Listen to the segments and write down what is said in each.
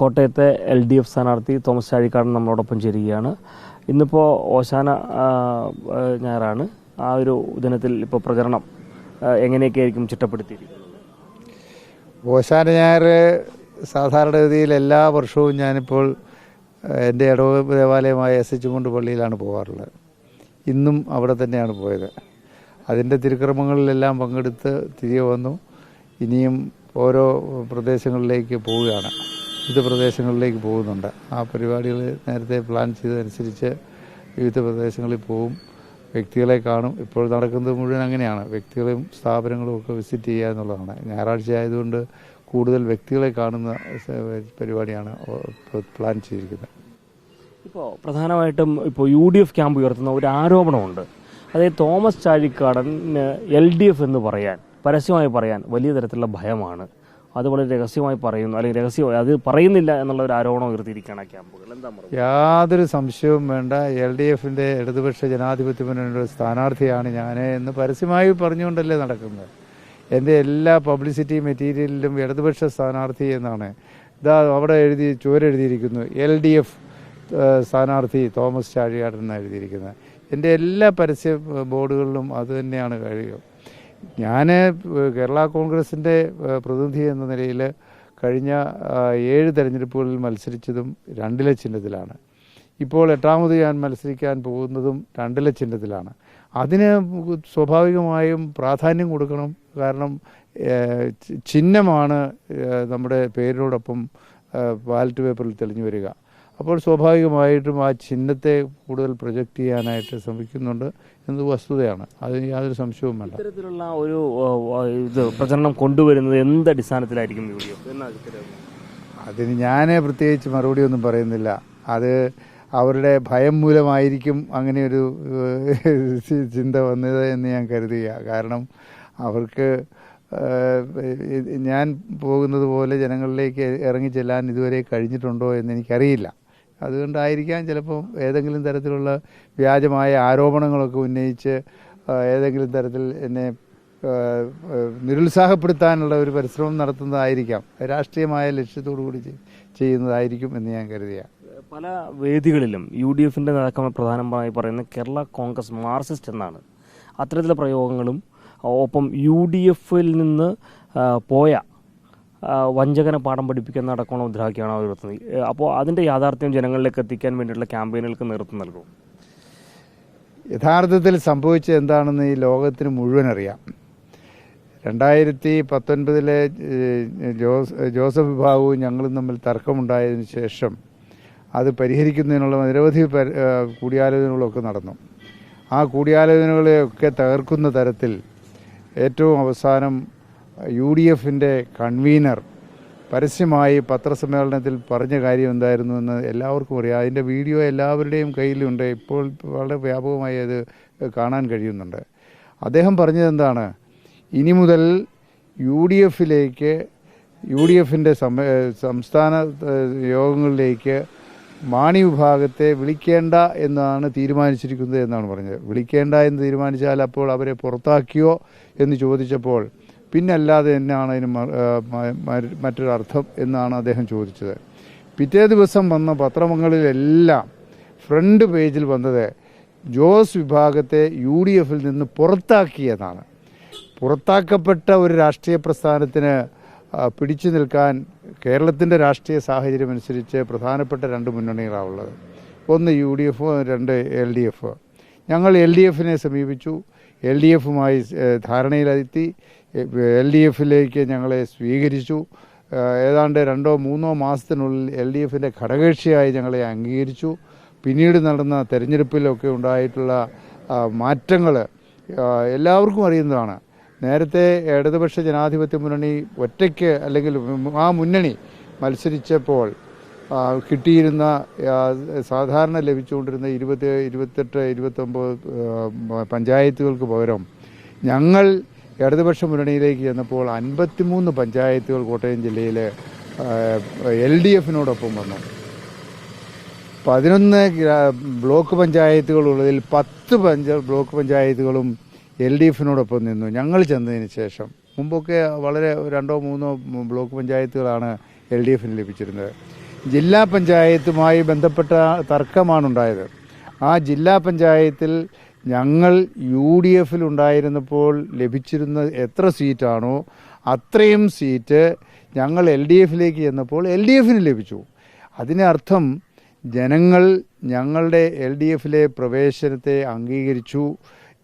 കോട്ടയത്തെ L D F സ്ഥാനാർത്ഥി തോമസ് ചാഴിക്കാടൻ നമ്മളോടൊപ്പം ചേരുകയാണ്. ഇന്നിപ്പോൾ ഓശാന ഞായറാണ്. ആ ഒരു ദിനത്തിൽ ഇപ്പോൾ പ്രചരണം എങ്ങനെയൊക്കെ ആയിരിക്കും ചിട്ടപ്പെടുത്തിയിരിക്കുന്നത്? ഓശാന ഞായർ സാധാരണഗതിയിൽ എല്ലാ വർഷവും ഞാനിപ്പോൾ എന്റെ ഇടവ ദേവാലയമായ എസ് എച്ച് കൊണ്ട് പള്ളിയിലാണ് പോകാറുള്ളത്. ഇന്നും അവിടെ തന്നെയാണ് പോയത്. അതിന്റെ തിരുക്രമങ്ങളിലെല്ലാം പങ്കെടുത്ത് തിരികെ വന്നു. ഇനിയും ഓരോ പ്രദേശങ്ങളിലേക്ക് പോവുകയാണ്. വിവിധ പ്രദേശങ്ങളിലേക്ക് പോകുന്നുണ്ട്. ആ പരിപാടികൾ നേരത്തെ പ്ലാൻ ചെയ്തതനുസരിച്ച് വിവിധ പ്രദേശങ്ങളിൽ പോവും. വ്യക്തികളെ കാണും. ഇപ്പോൾ നടക്കുന്നത് മുഴുവൻ അങ്ങനെയാണ്. വ്യക്തികളെയും സ്ഥാപനങ്ങളും ഒക്കെ വിസിറ്റ് ചെയ്യുക എന്നുള്ളതാണ്. ഞായറാഴ്ച ആയതുകൊണ്ട് കൂടുതൽ വ്യക്തികളെ കാണുന്ന പരിപാടിയാണ് പ്ലാൻ ചെയ്തിരിക്കുന്നത്. ഇപ്പോൾ പ്രധാനമായിട്ടും ഇപ്പോൾ യു ഡി എഫ് ക്യാമ്പ് ഉയർത്തുന്ന ഒരു ആരോപണമുണ്ട്. അതായത് Thomas Chazhikadan L D F എന്ന് പറയാൻ പരസ്യമായി പറയാൻ വലിയ തരത്തിലുള്ള ഭയമാണ്. അത് വളരെ രഹസ്യമായി പറയുന്നു അല്ലെങ്കിൽ രഹസ്യമായി അത് പറയുന്നില്ല എന്നുള്ള ഒരു ആരോപണം ഉയർത്തിയിരിക്കുകയാണ് ആ ക്യാമ്പുകൾ. എന്താ യാതൊരു സംശയവും വേണ്ട. എൽ ഡി എഫിന്റെ ഇടതുപക്ഷ ജനാധിപത്യ മുന്നണിയുടെ സ്ഥാനാർത്ഥിയാണ് ഞാൻ എന്ന് പരസ്യമായി പറഞ്ഞുകൊണ്ടല്ലേ നടക്കുന്നത്. എന്റെ എല്ലാ പബ്ലിസിറ്റി മെറ്റീരിയലിലും ഇടതുപക്ഷ സ്ഥാനാർത്ഥി എന്നാണ്. ഇതാ അവിടെ എഴുതി ചുവരെഴുതിയിരിക്കുന്നു എൽ ഡി എഫ് സ്ഥാനാർത്ഥി തോമസ് ചാഴിയാടൻ എഴുതിയിരിക്കുന്നത്. എന്റെ എല്ലാ പരസ്യ ബോർഡുകളിലും അത് തന്നെയാണ് കഴിയും ഞാൻ കേരള കോൺഗ്രസിന്റെ പ്രതിനിധി എന്ന നിലയിൽ കഴിഞ്ഞ ഏഴ് തെരഞ്ഞെടുപ്പുകളിൽ മത്സരിച്ചതും രണ്ടില ചിഹ്നത്തിലാണ്. ഇപ്പോൾ എട്ടാമത് ഞാൻ മത്സരിക്കാൻ പോകുന്നതും രണ്ടില ചിഹ്നത്തിലാണ്. അതിന് സ്വാഭാവികമായും പ്രാധാന്യം കൊടുക്കണം. കാരണം ചിഹ്നമാണ് നമ്മുടെ പേരിനോടൊപ്പം ബാലറ്റ് പേപ്പറിൽ തെളിഞ്ഞു വരിക. അപ്പോൾ സ്വാഭാവികമായിട്ടും ആ ചിഹ്നത്തെ കൂടുതൽ പ്രൊജക്റ്റ് ചെയ്യാനായിട്ട് ശ്രമിക്കുന്നുണ്ട് എന്നത് വസ്തുതയാണ്. അതിന് യാതൊരു സംശയവും വേണ്ട ഇത്തരത്തിലുള്ള ഒരു ഇത് പ്രചരണം കൊണ്ടുവരുന്നത് എന്ത് അടിസ്ഥാനത്തിലായിരിക്കും അതിന് ഞാൻ പ്രത്യേകിച്ച് മറുപടി ഒന്നും പറയുന്നില്ല. അത് അവരുടെ ഭയം മൂലമായിരിക്കും അങ്ങനെ ഒരു ചിന്ത വന്നത് എന്ന് ഞാൻ കരുതുക. കാരണം അവർക്ക് ഞാൻ പോകുന്നത് പോലെ ജനങ്ങളിലേക്ക് ഇറങ്ങി ചെല്ലാൻ ഇതുവരെ കഴിഞ്ഞിട്ടുണ്ടോ എന്ന് എനിക്കറിയില്ല. അതുകൊണ്ടായിരിക്കാം ചിലപ്പോൾ ഏതെങ്കിലും തരത്തിലുള്ള വ്യാജമായ ആരോപണങ്ങളൊക്കെ ഉന്നയിച്ച് ഏതെങ്കിലും തരത്തിൽ എന്നെ നിരുത്സാഹപ്പെടുത്താനുള്ള ഒരു പരിശ്രമം നടത്തുന്നതായിരിക്കാം. രാഷ്ട്രീയമായ ലക്ഷ്യത്തോടു കൂടി ചെയ്യുന്നതായിരിക്കും എന്ന് ഞാൻ കരുതിയ പല വേദികളിലും യു ഡി എഫിന്റെ നേതാക്കന്മാർ പ്രധാനമായി പറയുന്ന കേരള കോൺഗ്രസ് മാർസിസ്റ്റ് എന്നാണ്. അത്തരത്തിലുള്ള പ്രയോഗങ്ങളും ഒപ്പം യു ഡി എഫിൽ നിന്ന് പോയ വഞ്ചകനെ പാഠം പഠിപ്പിക്കുന്ന അടക്കമുള്ള മുദ്രാവാക്യമാണ് അവർ ഉയർത്തുന്നത് അപ്പോൾ അതിന്റെ യാഥാർത്ഥ്യം ജനങ്ങളിലേക്ക് എത്തിക്കാൻ വേണ്ടിയിട്ടുള്ള ക്യാമ്പയിനുകൾക്ക് നേതൃത്വം നൽകും യഥാർത്ഥത്തിൽ സംഭവിച്ചത് എന്താണെന്ന് ഈ ലോകത്തിന് മുഴുവൻ അറിയാം. രണ്ടായിരത്തി പത്തൊൻപതിലെ ജോസ് ജോസഫ് വിഭാഗവും ഞങ്ങളും തമ്മിൽ തർക്കമുണ്ടായതിനു ശേഷം അത് പരിഹരിക്കുന്നതിനുള്ള നിരവധി കൂടിയാലോചനകളൊക്കെ നടന്നു. ആ കൂടിയാലോചനകളെയൊക്കെ തകർക്കുന്ന തരത്തിൽ ഏറ്റവും അവസാനം യു ഡി എഫിന്റെ കൺവീനർ പരസ്യമായി പത്രസമ്മേളനത്തിൽ പറഞ്ഞ കാര്യം എന്തായിരുന്നു എന്ന് എല്ലാവർക്കും അറിയാം. അതിന്റെ വീഡിയോ എല്ലാവരുടെയും കയ്യിലുണ്ട്. ഇപ്പോൾ വളരെ വ്യാപകമായി അത് കാണാൻ കഴിയുന്നുണ്ട്. അദ്ദേഹം പറഞ്ഞതെന്താണ് ഇനി മുതൽ യു ഡി എഫിലേക്ക് യു ഡി എഫിന്റെ സംസ്ഥാന യോഗങ്ങളിലേക്ക് മാണി വിഭാഗത്തെ വിളിക്കേണ്ട എന്നാണ് തീരുമാനിച്ചിരിക്കുന്നത് എന്നാണ് പറഞ്ഞത്. വിളിക്കേണ്ട എന്ന് തീരുമാനിച്ചാൽ അപ്പോൾ അവരെ പുറത്താക്കിയോ എന്ന് ചോദിച്ചപ്പോൾ പിന്നല്ലാതെ എന്നാണ് അതിന് മ- ആ, മ- മ- മറ്റൊരു അർത്ഥം എന്നാണ് അദ്ദേഹം ചോദിച്ചത്. പിറ്റേ ദിവസം വന്ന പത്രങ്ങളിലെല്ലാം ഫ്രണ്ട് പേജിൽ വന്നത് ജോസ് വിഭാഗത്തെ യു ഡി എഫിൽ നിന്ന് പുറത്താക്കിയതാണ്. പുറത്താക്കപ്പെട്ട ഒരു രാഷ്ട്രീയ പ്രസ്ഥാനത്തിന് പിടിച്ചു നിൽക്കാൻ കേരളത്തിന്റെ രാഷ്ട്രീയ സാഹചര്യം അനുസരിച്ച് പ്രധാനപ്പെട്ട രണ്ട് മുന്നണികളാണുള്ളത് ഒന്ന് യു ഡി എഫ് രണ്ട് എൽ ഡി എഫ്. ഞങ്ങൾ എൽ ഡി എഫിനെ സമീപിച്ചു. എൽ ഡി എഫുമായി ധാരണയിലെത്തി. എൽ ഡി എഫിലേക്ക് ഞങ്ങളെ സ്വീകരിച്ചു. ഏതാണ്ട് രണ്ടോ മൂന്നോ മാസത്തിനുള്ളിൽ എൽ ഡി എഫിന്റെ ഘടകകക്ഷിയായി ഞങ്ങളെ അംഗീകരിച്ചു. പിന്നീട് നടന്ന തെരഞ്ഞെടുപ്പിലൊക്കെ ഉണ്ടായിട്ടുള്ള മാറ്റങ്ങൾ എല്ലാവർക്കും അറിയുന്നതാണ്. നേരത്തെ ഇടതുപക്ഷ ജനാധിപത്യ മുന്നണി ഒറ്റയ്ക്ക് അല്ലെങ്കിൽ ആ മുന്നണി മത്സരിച്ചപ്പോൾ കിട്ടിയിരുന്ന സാധാരണ ലഭിച്ചുകൊണ്ടിരുന്ന ഇരുപത്തി ഇരുപത്തെട്ട് ഇരുപത്തൊമ്പത് പഞ്ചായത്തുകൾക്ക് പകരം ഞങ്ങൾ ഇടതുപക്ഷ മുന്നണിയിലേക്ക് ചെന്നപ്പോൾ അൻപത്തിമൂന്ന് പഞ്ചായത്തുകൾ കോട്ടയം ജില്ലയിൽ എൽ ഡി എഫിനോടൊപ്പം വന്നു. പതിനൊന്ന് ബ്ലോക്ക് പഞ്ചായത്തുകളുള്ളതിൽ പത്ത് പഞ്ച ബ്ലോക്ക് പഞ്ചായത്തുകളും എൽ ഡി എഫിനോടൊപ്പം നിന്നു. ഞങ്ങൾ ചെന്നതിന് ശേഷം മുമ്പൊക്കെ വളരെ രണ്ടോ മൂന്നോ ബ്ലോക്ക് പഞ്ചായത്തുകളാണ് എൽ ഡി എഫിന് ലഭിച്ചിരുന്നത്. ജില്ലാ പഞ്ചായത്തുമായി ബന്ധപ്പെട്ട തർക്കമാണുണ്ടായത്. ആ ജില്ലാ പഞ്ചായത്തിൽ ഞങ്ങൾ യു ഡി എഫിൽ ഉണ്ടായിരുന്നപ്പോൾ ലഭിച്ചിരുന്ന എത്ര സീറ്റാണോ അത്രയും സീറ്റ് ഞങ്ങൾ എൽ ഡി എഫിലേക്ക് ചെന്നപ്പോൾ എൽ ഡി എഫിന് ലഭിച്ചു. അതിനർത്ഥം ജനങ്ങൾ ഞങ്ങളുടെ എൽ ഡി എഫിലെ പ്രവേശനത്തെ അംഗീകരിച്ചു.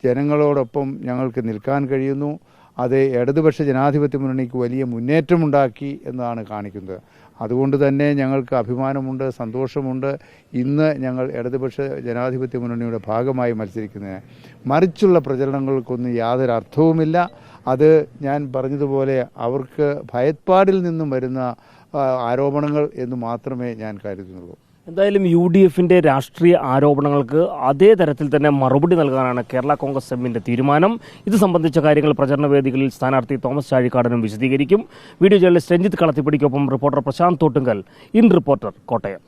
ജനങ്ങളോടൊപ്പം ഞങ്ങൾക്ക് നിൽക്കാൻ കഴിയുന്നു. അത് ഇടതുപക്ഷ ജനാധിപത്യ മുന്നണിക്ക് വലിയ മുന്നേറ്റമുണ്ടാക്കി എന്നാണ് കാണിക്കുന്നത്. അതുകൊണ്ട് തന്നെ ഞങ്ങൾക്ക് അഭിമാനമുണ്ട് സന്തോഷമുണ്ട്. ഇന്ന് ഞങ്ങൾ ഇടതുപക്ഷ ജനാധിപത്യ മുന്നണിയുടെ ഭാഗമായി മത്സരിക്കുന്നതിന്. മറിച്ചുള്ള പ്രചരണങ്ങൾക്കൊന്നും യാതൊരു അർത്ഥവുമില്ല. അത് ഞാൻ പറഞ്ഞതുപോലെ അവർക്ക് ഭയപ്പാടിൽ നിന്നും വരുന്ന ആരോപണങ്ങൾ എന്ന് മാത്രമേ ഞാൻ കരുതുന്നുള്ളൂ. എന്തായാലും യു ഡി എഫിന്റെ രാഷ്ട്രീയ ആരോപണങ്ങൾക്ക് അതേ തരത്തിൽ തന്നെ മറുപടി നൽകാനാണ് കേരള കോൺഗ്രസ് എമ്മിന്റെ തീരുമാനം. ഇത് സംബന്ധിച്ച കാര്യങ്ങൾ പ്രചരണ വേദികളിൽ സ്ഥാനാർത്ഥി തോമസ് ചാഴിക്കാടനും വിശദീകരിക്കും. Video journalist Ranjith കളത്തിപ്പടിക്കൊപ്പം reporter Prasanth Thottungal. In reporter Kottayam.